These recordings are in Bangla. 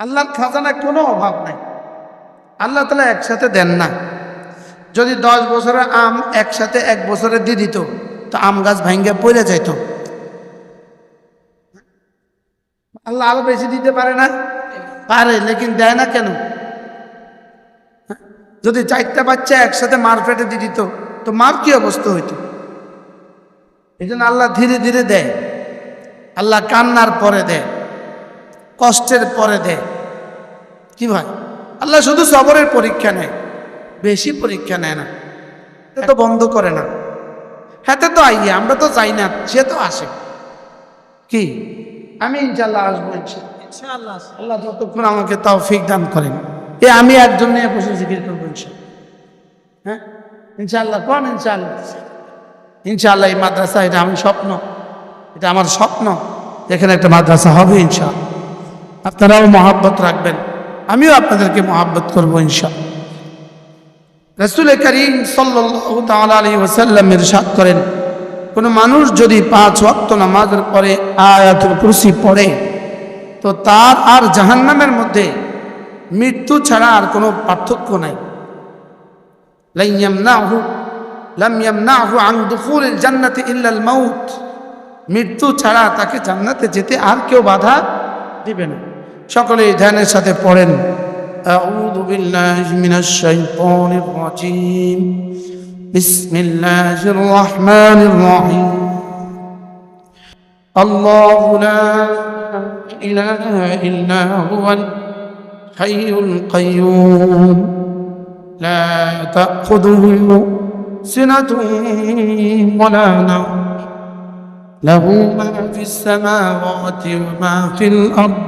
আল্লাহর খাজানায় কোনো অভাব নাই। আল্লাহ তালা একসাথে দেন না। যদি দশ বছরের আম একসাথে এক বছরে দিয়ে দিত, তো আম গাছ ভাঙ্গে পড়ে যাইত। আল্লাহ আরও বেশি দিতে পারে না? পারে, লেকিন দেয় না কেন? যদি চারটা বাচ্চা একসাথে মার ফেটে দিয়ে দিত, তো মার কি অবস্থা হইতো? এই জন্য আল্লাহ ধীরে ধীরে দেয়। আল্লাহ কান্নার পরে দেয়। কষ্টের পরে দেয়। কি ভাই? আল্লাহ শুধু সবরের পরীক্ষা নেয় বেশি পরীক্ষা নেয় না। এটা তো বন্ধ করে না। হাতে তো আইয়ে আমরা তো চাই না সে তো আসে। কি? আমি ইনশাল্লাহ আসব ইনশাল্লাহ আল্লাহ যতক্ষণ আমাকে তাও ফিক দান করেন। এ আমি একজন নিয়ে বসে জিকির করব হ্যাঁ? ইনশাল্লাহ কোন ইনশাল্লাহ ইনশাল্লাহ এই মাদ্রাসা এটা আমি স্বপ্ন। এটা আমার স্বপ্ন। এখানে একটা মাদ্রাসা হবে ইনশাল্লাহ আপনারাও মহাব্বত রাখবেন। আমিও আপনাদেরকে মহাব্বত করব ইনশাল্লাহ রসুল করিম সাল্লাল্লাহু তাআলা আলাইহি ওয়াসাল্লাম ইরশাদ করেন, কোনো মানুষ যদি পাঁচ ওয়াক্ত নামাজের পরে আয়াতুল কুরসি পড়ে, তো তার আর জাহান্নামের মধ্যে মৃত্যু ছাড়া আর কোনো পার্থক্য নাই। মৃত্যু ছাড়া তাকে জান্নাতে যেতে আর কেউ বাধা দিবে না। সকলে ধ্যানের সাথে পড়েন أعوذ بالله من الشيطان الرجيم بسم الله الرحمن الرحيم الله لا إله إلا هو الحي القيوم لا تأخذه سنة ولا نوم له ما في السماوات وما في الأرض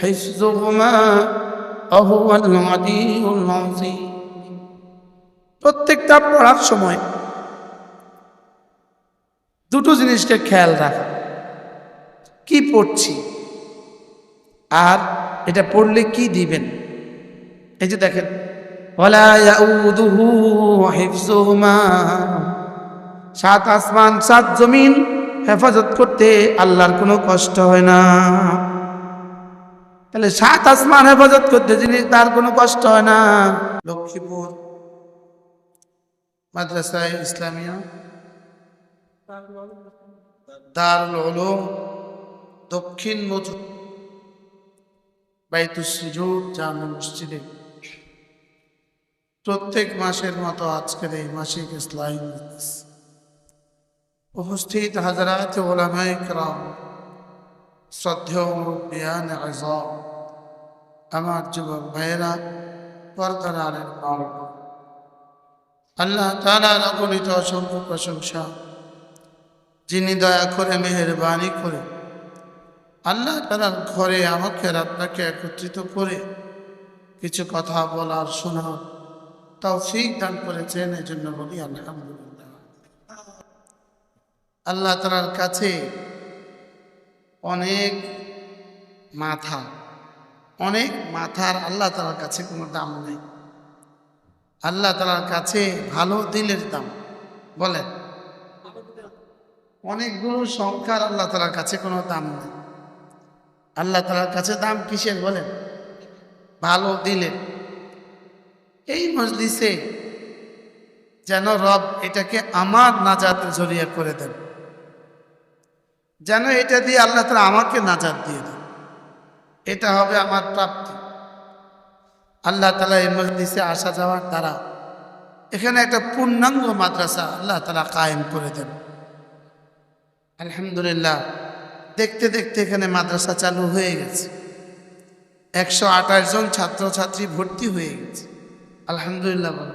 হিসুমা প্রত্যেকটা পড়ার সময় দুটো জিনিসকে খেয়াল রাখা। কি পড়ছি? আর এটা পড়লে কি দিবেন? এই যে দেখেন সাত আসমান, সাত জমিন হেফাজত করতে আল্লাহর কোনো কষ্ট হয় না। তাহলে সাত আসমান হেফাজত করতে জিনিস তার কোনো কষ্ট হয় না লক্ষ্মীপুর মাদ্রাসায় ইসলামিয়া দারুল উলুম দক্ষিণ মজুদ বাইতুস সুজুদ জামে মসজিদে প্রত্যেক মাসের মতো আজকের এই মাসিক ইসলাম উপস্থিত হাজারাত ওলামাই کرام শ্রদ্ধেয় মুরব্বিয়ান আজম আমার যুবক ভাইয়েরা, পর্দার আলের আল্লাহ তালার অগণিত অসংখ্য প্রশংসা। যিনি দয়া করে, মেহরবানি করে, আল্লাহ তালার ঘরে আমাকে আপনাকে একত্রিত করে কিছু কথা বলার, শোনার তাও ফিক দান করেছেন এই জন্য বলি আলহামদুলিল্লাহ। আল্লাহ তালার কাছে অনেক মাথা অনেক মাথার আল্লাহ তালার কাছে কোনো দাম নেই। আল্লাহ তালার কাছে ভালো দিলের দাম, বলেন। অনেকগুলো সংখ্যার আল্লাহ তালার কাছে কোনো দাম নেই। আল্লাহ তালার কাছে দাম কিসের, বলেন? ভালো দিলের। এই মজলিসে যেন রব এটাকে আমার নাজাতের জরিয়া করে দেন। যেন এটা দিয়ে আল্লাহ তালা আমাকে নাজাত দিয়ে দেন। এটা হবে আমার প্রাপ্তি। আল্লাহ তালা এই মজলিসে আসা যাওয়ার দ্বারা এখানে একটা পূর্ণাঙ্গ মাদ্রাসা আল্লাহ তালা কায়েম করে দেন। আলহামদুলিল্লাহ, দেখতে দেখতে এখানে মাদ্রাসা চালু হয়ে গেছে। একশো আঠাশ জন ছাত্রছাত্রী ভর্তি হয়ে গেছে। আলহামদুলিল্লাহ বল।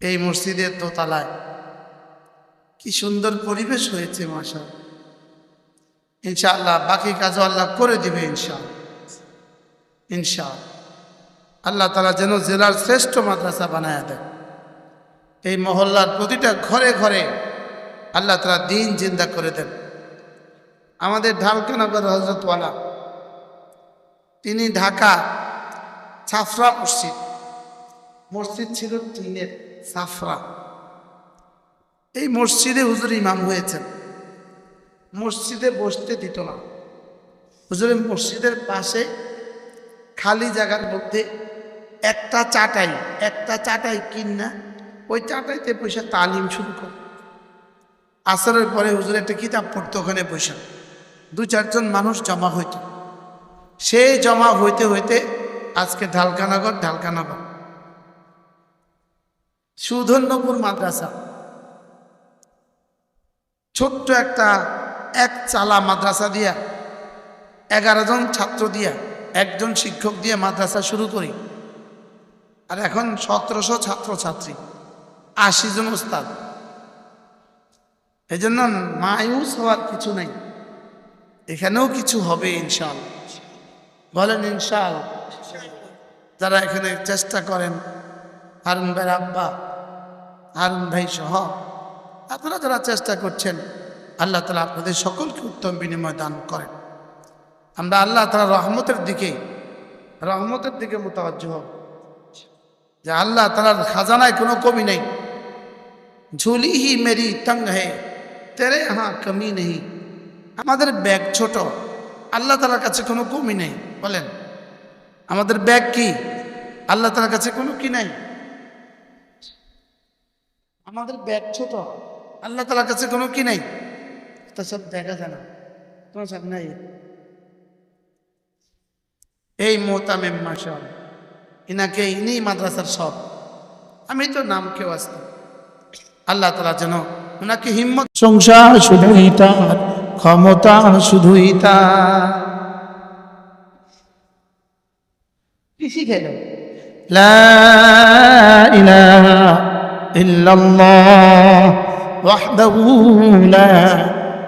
এই মসজিদের দোতলায় কি সুন্দর পরিবেশ হয়েছে মাসা ইনশাআল্লাহ, বাকি কাজও আল্লাহ করে দিবে ইনশাআল্লাহ। ইনশা আল্লাহ তালা যেন জেলার শ্রেষ্ঠ মাদ্রাসা বানায় দেয় এই মহল্লার প্রতিটা ঘরে ঘরে আল্লাহ তালা দিন জিন্দা করে দেন। আমাদের ঢালকানগর হজরতওয়ালা তিনি ঢাকা সাফরা মসজিদ মসজিদ ছিল টিনের সাফরা। এই মসজিদে হুজুর ইমাম হয়েছেন। মসজিদে বসতে দিত না। হুজুরের মসজিদের পাশে খালি জায়গার মধ্যে একটা চাটাই একটা চাটাই কিন না, ওই চাটাইতে পয়সা তালিম শুরু করে। আসরের পরে হুজুর একটা কিতাব পড়তো ওখানে বসে। দু চারজন মানুষ জমা হইত। সেই জমা হইতে হইতে আজকে ঢালকানগর ঢালকানগর। সুধন্যপুর মাদ্রাসা। ছোট্ট একটা এক চালা মাদ্রাসা দিয়া, এগারো জন ছাত্র দিয়া, একজন শিক্ষক দিয়ে মাদ্রাসা শুরু করি। আর এখন সতেরোশো ছাত্রছাত্রী, আশি জন ওস্তাদ এই জন্য মায়ুস হওয়ার কিছু নেই। এখানেও কিছু হবে ইনশাল। বলেন ইনশাল। যারা এখানে চেষ্টা করেন, হারুন ভাইয়ের আব্বা, হারুন ভাই সহ, আপনারা যারা চেষ্টা করছেন আল্লাহ তালা আপনাদের সকলকে উত্তম বিনিময় দান করেন। আমরা আল্লাহ তালা রহমতের দিকে রহমতের দিকে মোতাবজ্জ হব। যে আল্লাহ তালার খাজানায় কোনো কমি নেই। ঝুলি হি মেরি তঙ্গ হে, তেরে হ্যাঁ কমি নেই। আমাদের ব্যাগ ছোট, আল্লাহ তালার কাছে কোনো কমি নেই। বলেন, আমাদের ব্যাগ কি? আল্লাহ তালার কাছে কোনো কি নাই? আমাদের ব্যাগ ছোট, আল্লাহ তালার কাছে কোনো কি নাই? তো সব দেখা যায় না। তোমার সব নাই। এই মোহতামেম মাসন ইনাকে ইনি মাদ্রাসার সব। আমি তো নাম কেউ আসতাম আল্লাহ তালা যেন ওনাকে হিম্মত সংসার শুধুই তার, ক্ষমতা শুধুই তার। কি শিখেল লা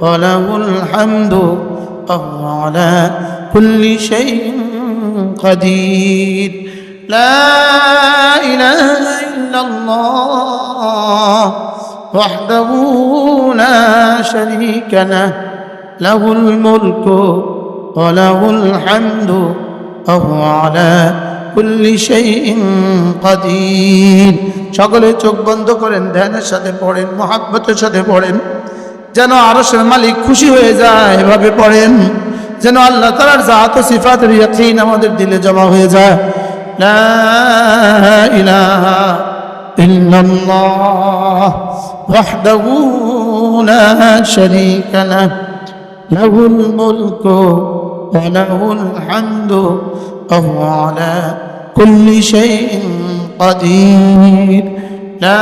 وله الحمد وهو على كل شيء قدير لا إله إلا الله وحده لا شريك له له الملك وله الحمد وهو على كل شيء قدير সকলে চোখ বন্ধ করেন ধ্যানের সাথে পড়েন মহাব্বতের সাথে পড়েন যেন আরশের মালিক খুশি হয়ে যায় এভাবে পড়েন যেন আল্লাহ তালার জাত ও সিফাতের ইয়াকিন আমাদের দিলে জমা হয়ে যায় লা ইলাহা ইল্লাল্লাহ ওয়াহদাহু লা শারীকা লাহ লাহুল মুলকু ওয়া লাহুল হামদু ওয়া হুয়া আলা কুল্লি শাইইন قدير لا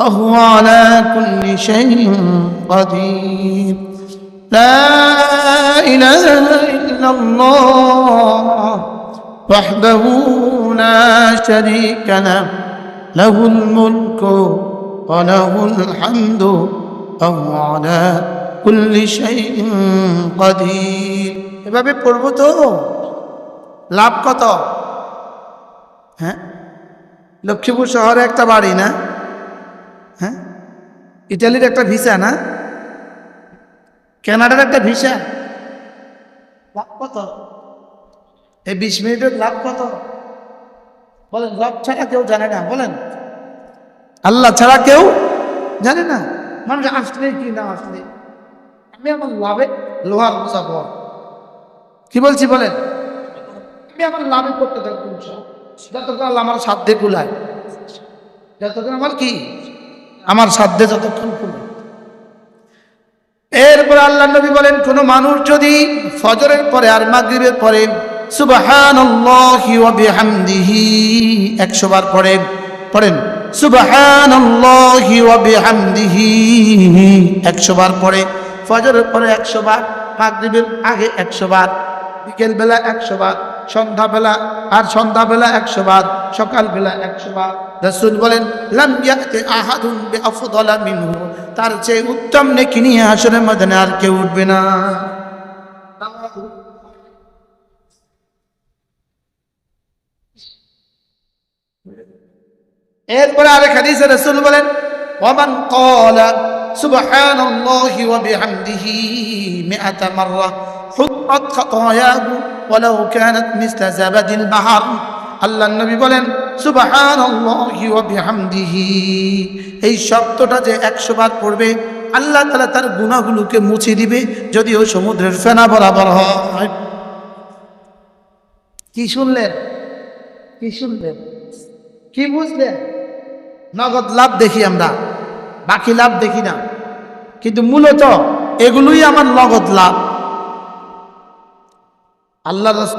وهو على كل شيء قدير لا إله إلا الله وحده لا شريك له له الملك وله الحمد وهو على كل شيء قدير এভাবে পড়ব তো লাভ কত হ্যাঁ লক্ষ্মীপুর শহরে একটা বাড়ি না ইটালির একটা ভিসা না? কানাডার একটা ভিসা? লাভ কত? এই বিশ মিনিটের লাভ কত? বলেন লাভ ছাড়া কেউ জানে না বলেন। আল্লাহ ছাড়া কেউ জানে না। মানুষ আসলে কি না আসলে? আমি আমার লাভে লোহার বোঝাবো কি বলছি বলেন? আমি আমার লাভে করতে থাকব যতক্ষণ আল্লাহ আমার সাধ্যে কুলায় যতক্ষণ আমার কি? আমার সাধ্যে যতক্ষণ কুলায় এরপর আল্লাহ নবী বলেন, কোন মানুষ যদি ফজরের পরে আর মাগরিবের পরে সুবহানাল্লাহি ওয়া বিহামদিহি 100 বার পড়ে, পড়েন, সুবহানাল্লাহি ওয়া বিহামদিহি 100 বার পড়ে, ফজরের পরে 100 বার, মাগরিবের আগে 100 বার বিকেল বেলা 100 বার সন্ধ্যাবেলা আর সন্ধ্যাবেলা 100 বার সকালবেলা 100 বার রাসূল বলেন তার চেয়ে উত্তম নেকি নিয়ে হাসরের ময়দানে আর কেউ উঠবে না। এরপরে আরেক হাদিসে রাসূল বলেন ওয়ামান ক্বালা, সুবহানাল্লাহি ওয়া বিহামদিহি মিআতা মাররা হুত্তাত খাতায়াহু ওয়ালাউ কানাত মিসলা জাবাদিল বাহর। আল্লাহ নবী বলেন, সুবহানাল্লাহি ওয়া বিহামদিহি। এই শব্দটা যে 100 বার পড়বে, আল্লাহ তাআলা তার গুনাহগুলোকে মুছে দিবে যদিও সমুদ্রের ফেনা বরাবর হয়। কি শুনলেন? কি শুনলেন? কি বুঝলেন? নগদ লাভ দেখি আমরা, বাকি লাভ দেখি না। কিন্তু মূলত এগুলোই আমার নগদ লাভ। আল্লাহ